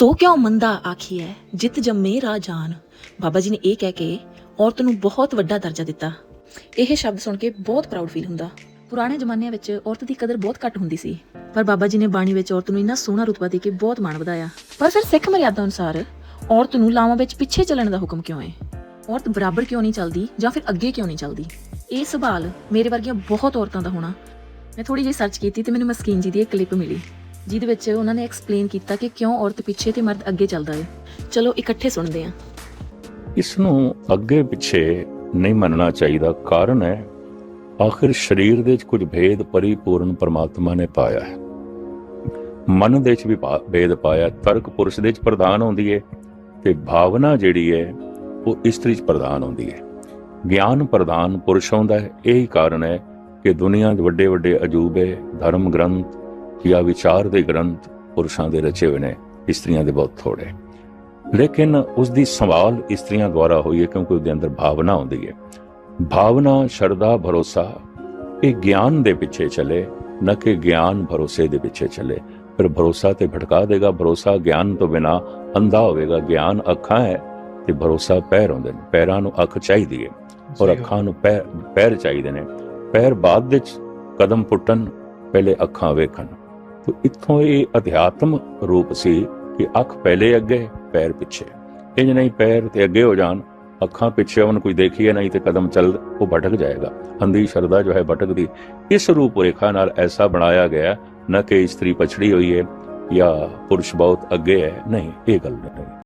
ਸੋ ਕਿਉ ਮੰਦਾ ਆਖੀ ਹੈ ਜਿਤ ਜੰਮੇ ਰਾਜਾਨ ਬਾਬਾ ਜੀ ਨੇ ਇਹ ਕਹਿ ਕੇ ਔਰਤ ਨੂੰ ਬਹੁਤ ਵੱਡਾ ਦਰਜਾ ਦਿੱਤਾ। ਇਹ ਸ਼ਬਦ ਸੁਣ ਕੇ ਬਹੁਤ ਪ੍ਰਾਊਡ ਫੀਲ ਹੁੰਦਾ। ਪੁਰਾਣੇ ਜ਼ਮਾਨਿਆਂ ਵਿੱਚ ਔਰਤ ਦੀ ਕਦਰ ਬਹੁਤ ਘੱਟ ਹੁੰਦੀ ਸੀ। ਪਰ ਬਾਬਾ ਜੀ ਨੇ ਬਾਣੀ ਵਿੱਚ ਔਰਤ ਨੂੰ ਇੰਨਾ ਸੋਹਣਾ ਰੁਤਬਾ ਦੇ ਕੇ ਬਹੁਤ ਮਾਣ ਵਧਾਇਆ। ਪਰ ਫਿਰ ਸਿੱਖ ਮਰਿਆਦਾ ਅਨੁਸਾਰ ਔਰਤ ਨੂੰ ਲਾਵਾਂ ਵਿੱਚ ਪਿੱਛੇ ਚੱਲਣ ਦਾ ਹੁਕਮ ਕਿਉਂ ਹੈ? ਔਰਤ ਬਰਾਬਰ ਕਿਉਂ ਨਹੀਂ ਚੱਲਦੀ ਜਾਂ ਫਿਰ ਅੱਗੇ ਕਿਉਂ ਨਹੀਂ ਚੱਲਦੀ? ਇਹ ਸਵਾਲ ਮੇਰੇ ਵਰਗੀਆਂ ਬਹੁਤ ਔਰਤਾਂ ਦਾ ਹੋਣਾ। ਮੈਂ ਥੋੜੀ ਜਿਹੀ ਸਰਚ ਕੀਤੀ ਤੇ ਮੈਨੂੰ ਮਸਕੀਨ ਜੀ ਦੀ ਇੱਕ ਕਲਿੱਪ ਮਿਲੀ। ਜਿਹਦੇ ਵਿੱਚ ਉਹਨਾਂ ਨੇ ਐਕਸਪਲੇਨ ਕੀਤਾ ਕਿ ਕਿਉਂ ਔਰਤ ਪਿੱਛੇ ਤੇ ਮਰਦ ਅੱਗੇ ਚੱਲਦਾ ਹੈ। ਚਲੋ, ਇਕੱਠੇ ਸੁਣਦੇ ਹਾਂ। ਇਸ ਨੂੰ ਅੱਗੇ ਪਿੱਛੇ ਨਹੀਂ ਮੰਨਣਾ ਚਾਹੀਦਾ। ਕਾਰਨ ਹੈ, ਆਖਿਰ ਸਰੀਰ ਦੇ ਵਿੱਚ ਕੁਝ ਭੇਦ ਪਰਿਪੂਰਨ ਪਰਮਾਤਮਾ ਨੇ ਪਾਇਆ ਹੈ। ਮਨ ਦੇ ਵਿੱਚ ਵੀ ਭੇਦ ਪਾਇਆ ਤਰਕ ਪੁਰਸ਼ ਦੇ ਵਿੱਚ ਪ੍ਰਧਾਨ ਹੁੰਦੀ ਹੈ ਤੇ ਭਾਵਨਾ ਜਿਹੜੀ ਹੈ, ਉਹ ਇਸਤਰੀ ਚ ਪ੍ਰਧਾਨ ਹੁੰਦੀ ਹੈ। ਗਿਆਨ ਪ੍ਰਧਾਨ ਪੁਰਸ਼ ਹੁੰਦਾ ਹੈ। ਇਹੀ ਕਾਰਨ ਹੈ ਕਿ ਦੁਨੀਆ ਦੇ ਵੱਡੇ ਵੱਡੇ ਅਜੂਬੇ, ਧਰਮ ਗ੍ਰੰਥ ਜਾਂ ਵਿਚਾਰ ਦੇ ਗ੍ਰੰਥ ਪੁਰਸ਼ਾਂ ਦੇ ਰਚੇ ਹੋਏ ਨੇ ਇਸਤਰੀਆਂ ਦੇ ਬਹੁਤ ਥੋੜੇ। ਲੇਕਿਨ ਉਸ ਦੀ ਸੰਭਾਲ ਇਸਤਰੀਆਂ ਦੁਆਰਾ ਹੋਈ ਹੈ ਕਿਉਂਕਿ ਉਹਦੇ ਅੰਦਰ ਭਾਵਨਾ ਹੁੰਦੀ ਹੈ। ਭਾਵਨਾ ਸ਼ਰਧਾ ਭਰੋਸਾ ਇਹ ਗਿਆਨ ਦੇ ਪਿੱਛੇ ਚੱਲੇ ਨਾ ਕਿ ਗਿਆਨ ਭਰੋਸੇ ਦੇ ਪਿੱਛੇ ਚੱਲੇ। ਫਿਰ ਭਰੋਸਾ ਤੇ ਭਟਕਾ ਦੇਗਾ ਭਰੋਸਾ ਗਿਆਨ ਤੋਂ ਬਿਨਾ ਅੰਧਾ ਹੋਵੇਗਾ। ਗਿਆਨ ਅੱਖਾਂ ਹੈ ਤੇ ਭਰੋਸਾ ਪੈਰ ਹੁੰਦੇ ਨੇ। ਪੈਰਾਂ ਨੂੰ ਅੱਖ ਚਾਹੀਦੀ ਹੈ ਔਰ ਅੱਖਾਂ ਨੂੰ ਪੈਰ ਪੈਰ ਚਾਹੀਦੇ ਨੇ। ਪੈਰ ਬਾਅਦ ਵਿੱਚ ਕਦਮ ਪੁੱਟਣ ਪਹਿਲੇ ਅੱਖਾਂ ਵੇਖਣ। ਤੇ ਇੱਥੋਂ ਇਹ ਅਧਿਆਤਮ ਰੂਪ ਸੀ ਕਿ ਅੱਖ ਪਹਿਲੇ ਅੱਗੇ, ਪੈਰ ਪਿੱਛੇ। ਇੰਜ ਨਹੀਂ ਪੈਰ ਤੇ ਅੱਗੇ ਹੋ ਜਾਣ, ਅੱਖਾਂ ਪਿੱਛੇ ਹੋਣ, ਕੋਈ ਦੇਖੀਏ ਨਹੀਂ ਤੇ ਕਦਮ ਚੱਲ ਉਹ ਭਟਕ ਜਾਏਗਾ। ਅੰਧੀ ਸ਼ਰਧਾ ਜੋ ਹੈ ਭਟਕਦੀ। ਇਸ ਰੂਪ ਰੇਖਾ ਨਾਲ ਐਸਾ ਬਣਾਇਆ ਗਿਆ, ਨਾ ਕਿ ਇਸਤਰੀ ਪਛੜੀ ਹੋਈ ਹੈ ਜਾਂ ਪੁਰਸ਼ ਬਹੁਤ ਅੱਗੇ ਹੈ। ਨਹੀਂ, ਇਹ ਗੱਲ ਨਹੀਂ।